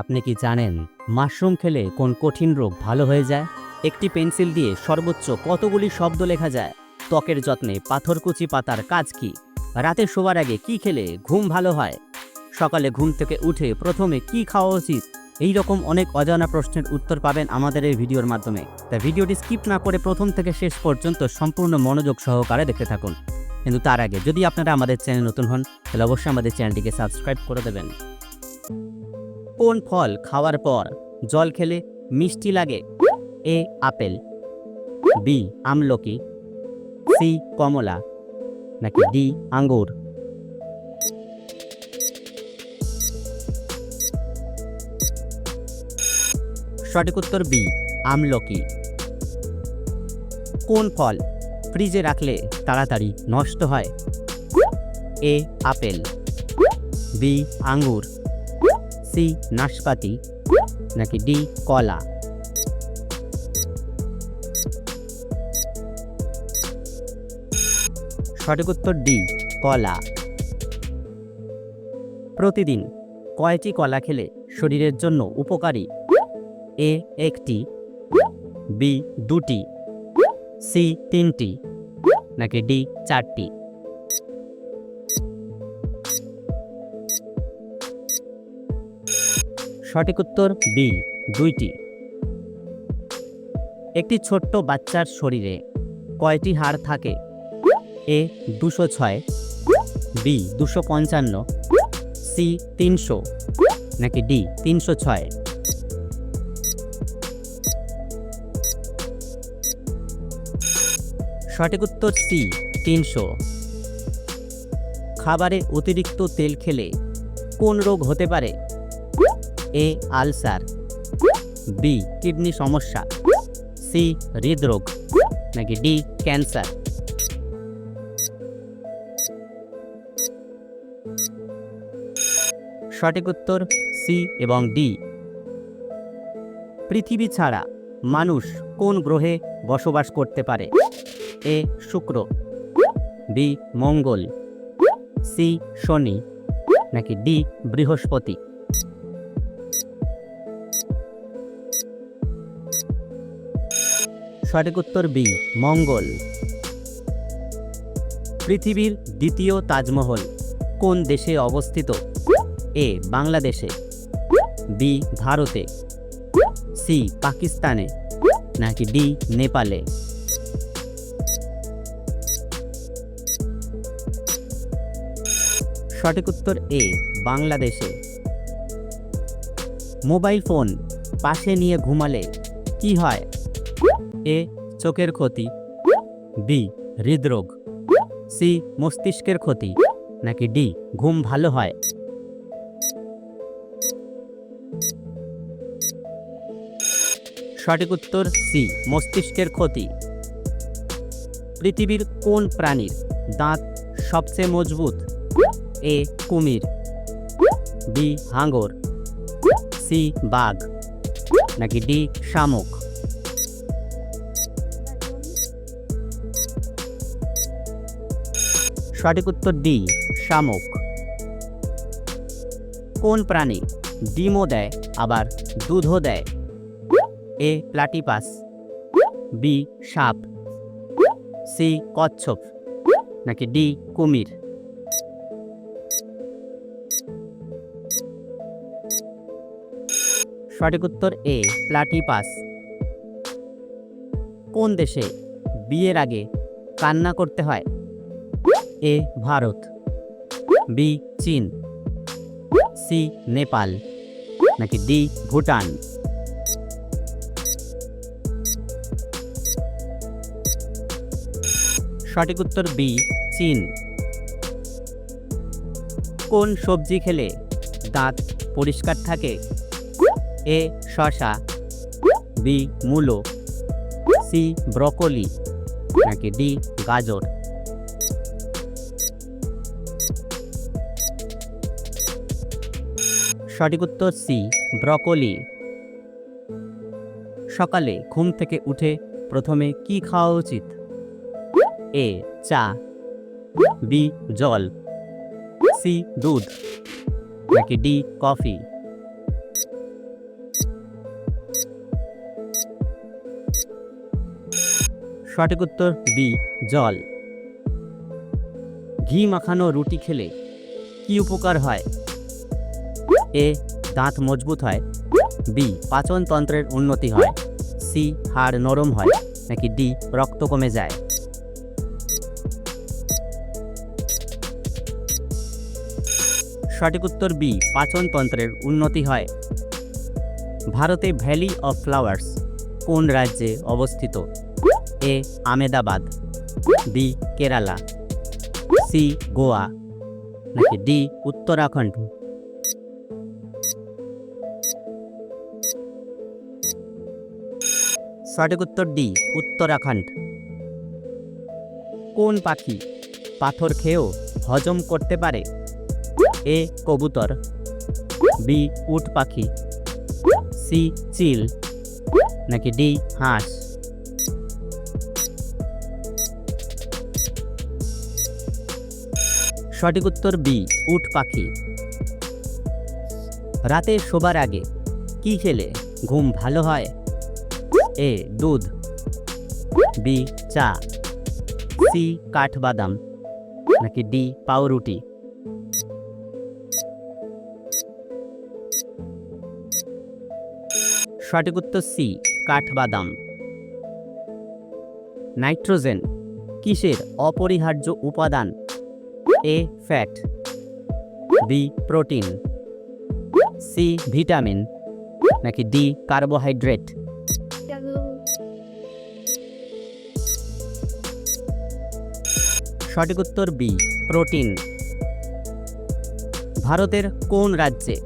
আপনি কি জানেন মাশরুম খেলে কোন কঠিন রোগ ভালো হয়ে যায়? একটি পেন্সিল দিয়ে সর্বোচ্চ কতগুলি শব্দ লেখা যায়? ত্বকের যত্নে পাথরকুচি পাতার কাজ কি? রাতে শোবার আগে কি খেলে ঘুম ভালো হয়? সকালে ঘুম থেকে উঠে প্রথমে কি খাওয়া উচিত? এই রকম অনেক অজানা প্রশ্নের উত্তর পাবেন আমাদের এই ভিডিওর মাধ্যমে। তাই ভিডিওটি স্কিপ না করে প্রথম থেকে শেষ পর্যন্ত সম্পূর্ণ মনোযোগ সহকারে দেখতে থাকুন। কিন্তু তার আগে যদি আপনারা আমাদের চ্যানেল নতুন হন, তাহলে অবশ্যই আমাদের চ্যানেলটিকে সাবস্ক্রাইব করে দেবেন। কোন ফল খাওয়ার পর জল খেলে মিষ্টি লাগে। A apple. বি আমলকি। সি কমলা। নাকি ডি আঙ্গুর। সঠিক উত্তর বি, আমলকি। কোন ফল ফ্রিজে রাখলে তাড়াতাড়ি নষ্ট হয়? A apple. বি আঙ্গুর। সি, নাশপাতি, নাকি ডি, কলা? সঠিক উত্তর ডি, কলা। প্রতিদিন কয়টি কলা খেলে শরীরের জন্য উপকারী? এ, একটি, বি, দুটি, সি, তিনটি, নাকি ডি, চারটি? সঠিক উত্তর বি, দুইটি। একটি ছোট্ট বাচ্চার শরীরে কয়টি হাড় থাকে? এ, দুশো ছয়, বি, দুশো পঞ্চান্ন, সি, তিনশো, নাকি ডি, তিনশো ছয়? সঠিক উত্তর সি, তিনশো। খাবারে অতিরিক্ত তেল খেলে কোন রোগ হতে পারে? A ulcer. বি কিডনি সমস্যা। সি হৃদরোগ নাকি ডি ক্যান্সার। সঠিক উত্তর সি এবং ডি। পৃথিবী ছাড়া মানুষ কোন গ্রহে বসবাস করতে পারে? এ শুক্র, বি মঙ্গল, সি শনি, নাকি ডি বৃহস্পতি। সঠিক উত্তর বি, মঙ্গল। পৃথিবীর দ্বিতীয় তাজমহল কোন দেশে অবস্থিত? এ, বাংলাদেশে। বি, ভারতে। সি, পাকিস্তানে। নাকি ডি, নেপালে। সঠিক উত্তর এ, বাংলাদেশে। মোবাইল ফোন পাশে নিয়ে ঘুমালে কি হয়? এ চোখের ক্ষতি, বি হৃদরোগ, সি মস্তিষ্কের ক্ষতি, নাকি ডি ঘুম ভালো হয়? সঠিক উত্তর সি, মস্তিষ্কের ক্ষতি। পৃথিবীর কোন প্রাণীর দাঁত সবচেয়ে মজবুত? এ কুমির, বি হাঙ্গর, সি বাঘ, নাকি ডি শামুক? সঠিক উত্তর ডি, শামুক। কোন প্রাণী ডিমও দেয়, আবার দুধও দেয়? A, platypus. বি, সাপ। সি, কচ্ছপ। নাকি ডি, কুমির। সঠিক উত্তর এ, প্লাটিপাস। কোন দেশে বিয়ের আগে কান্না করতে হয়? এ ভারত, বি চীন, সি নেপাল, নাকি ডি ভুটান? সঠিক উত্তর বি, চীন। কোন সবজি খেলে দাঁত পরিষ্কার থাকে? এ শশা বি, মূলো, সি, ব্রকলি, নাকি ডি, গাজর? সঠিক উত্তর সি, ব্রকোলি। সকালে ঘুম থেকে উঠে প্রথমে কি খাওয়া উচিত? এ, চা। বি, জল। সি, দুধ। নাকি ডি, কফি। সঠিক উত্তর বি, জল। ঘি মাখানো রুটি খেলে কি উপকার হয়? এ, দাঁত মজবুত হয়। বি পাচনতন্ত্রের উন্নতি হয়। সি, হাড় নরম হয়, নাকি ডি, রক্ত কমে যায়। সঠিক উত্তর বি পাচনতন্ত্রের উন্নতি হয়। ভারতে ভ্যালি অফ ফ্লাওয়ার্স কোন রাজ্যে অবস্থিত? A, Ahmedabad. B, Kerala. C, Goa. নাকি ডি, উত্তরাখণ্ড। সঠিক উত্তর ডি, উত্তরাখণ্ড। কোন পাখি পাথর খেয়েও হজম করতে পারে? এ, কবুতর। বি, উট পাখি। সি, চিল। নাকি ডি, হাঁস। সঠিক উত্তর বি, উট পাখি। রাতে শোবার আগে কি খেলে ঘুম ভালো হয়? এ, দুধ। বি, চা। সি, কাঠবাদাম। নাকি ডি, পাউরুটি। সঠিক উত্তর সি, কাঠবাদাম। নাইট্রোজেন, কিসের অপরিহার্য উপাদান? A, fat. B, protein. C, vitamin. নাকি ডি, কার্বোহাইড্রেট। সঠিক উত্তর বি, প্রোটিন। ভারতের কোন রাজ্যে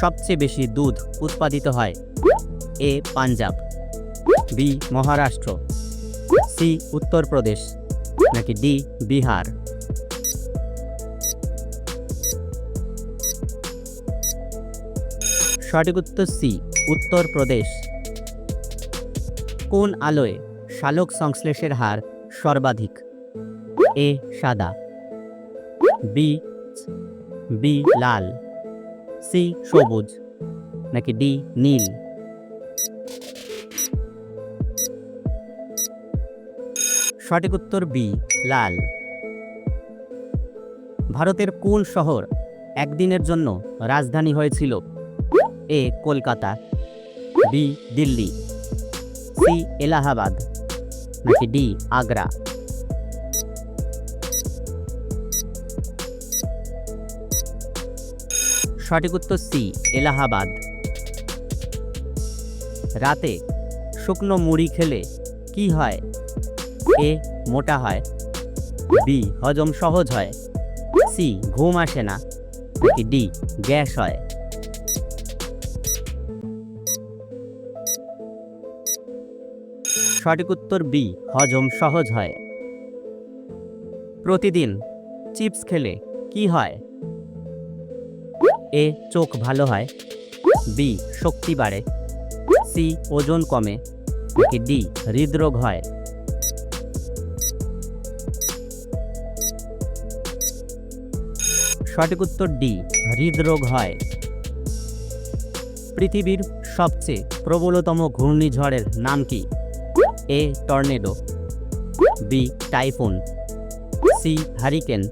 সবচেয়ে বেশি দুধ উৎপাদিত হয়? A, Punjab. B, Maharashtra. C, Uttar Pradesh. নাকি ডি, বিহার। সঠিক উত্তর সি, উত্তরপ্রদেশ। কোন আলোয় শালক সংশ্লেষের হার সর্বাধিক? এ সাদা। বি বি লাল। সি সবুজ। নাকি ডি নীল। সঠিক উত্তর বি, লাল। ভারতের কোন শহর একদিনের জন্য রাজধানী হয়েছিল? A, Kolkata. B, Delhi. C, Allahabad. নাকি ডি, আগ্রা। সঠিক উত্তর সি, এলাহাবাদ। রাতে শুকনো মুড়ি খেলে কি হয়? এ, মোটা হয়। বি, হজম সহজ হয়। সি, ঘুম আসে না। ডি, গ্যাস হয়। সঠিক উত্তর বি, হজম সহজ হয়। প্রতিদিন চিপস খেলে কি হয়? এ চোখ ভালো হয়। বি শক্তি বাড়ে। সি ওজন কমে। নাকি ডি হৃদরোগ হয়। সঠিক উত্তর ডি, হৃদরোগ হয়। পৃথিবীর সবচেয়ে প্রবলতম ঘূর্ণিঝড়ের নাম কি? A tornado. B typhoon. C hurricane.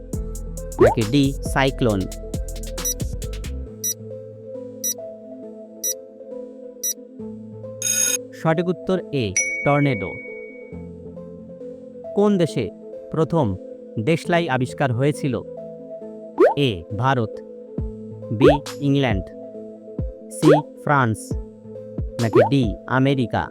নাকি ডি সাইক্লোন। সঠিক উত্তর এ টর্নেডো। কোন দেশে প্রথম দেশলাই আবিষ্কার হয়েছিল? A Bharat. B England. C France. নাকি ডি আমেরিকা?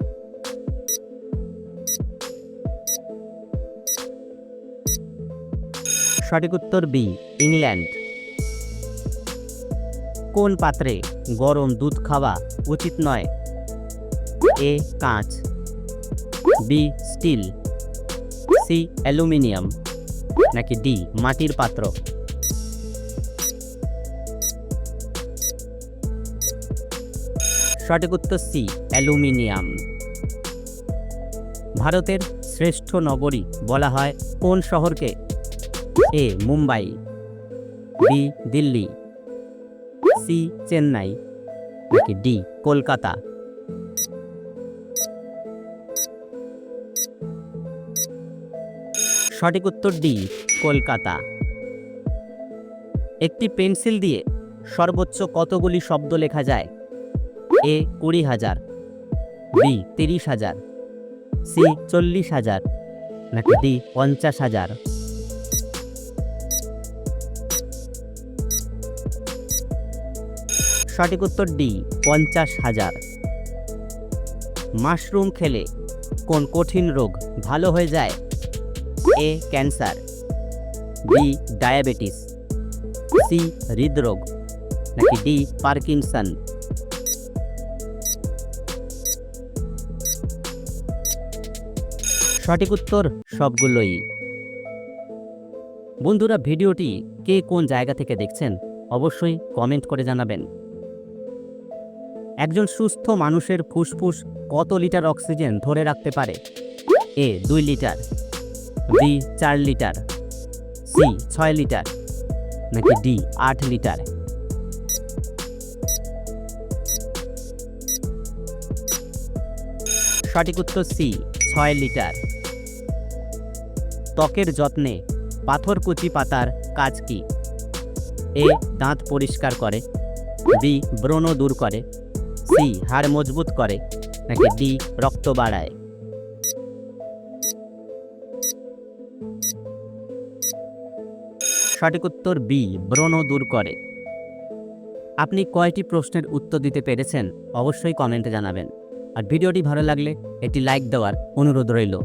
সঠিক উত্তর বি ইংল্যান্ড। কোন পাত্রে গরম দুধ খাওয়া উচিত নয়? এ কাঁচ। B, steel. C, aluminium. নাকি ডি, মাটির পাত্র। সঠিক উত্তর সি, অ্যালুমিনিয়াম। ভারতের শ্রেষ্ঠ নগরী বলা হয় কোন শহরকে? A, Mumbai. B, Delhi. C, Chennai. নাকি ডি, কলকাতা। সঠিক উত্তর ডি কলকাতা। একটি পেন্সিল দিয়ে সর্বোচ্চ কতগুলি শব্দ লেখা যায়? এ, কুড়ি হাজার, বি, তিরিশ হাজার, সি, চল্লিশ হাজার, নাকি ডি, পঞ্চাশ হাজার? সঠিক উত্তর ডি, পঞ্চাশ হাজার। মাশরুম খেলে কোন কঠিন রোগ ভালো হয়ে যায়? A cancer B diabetes C হৃদরোগ, নাকি ডি পার্কিনসন সঠিক উত্তর সবগুলোই। বন্ধুরা, ভিডিওটি কে কোন জায়গা থেকে দেখছেন অবশ্যই কমেন্ট করে জানাবেন। একজন সুস্থ মানুষের ফুসফুস কত লিটার অক্সিজেন ধরে রাখতে পারে? এ দুই লিটার বি চার লিটার সি ছয় লিটার, নাকি ডি আট লিটার? সঠিক উত্তর সি ছয় লিটার। ত্বকের যত্নে পাথরকুচি পাতার কাজ কি? এ দাঁত পরিষ্কার করে। বি ব্রণ দূর করে। সি হাড় মজবুত করে। নাকি ডি রক্ত বাড়ায়। সঠিক উত্তর বি, ব্রণ দূর করে। আপনি কয়টি প্রশ্নের উত্তর দিতে পেরেছেন? অবশ্যই কমেন্টে জানাবেন। আর ভিডিওটি ভালো লাগলে এটি লাইক দেওয়ার অনুরোধ রইল।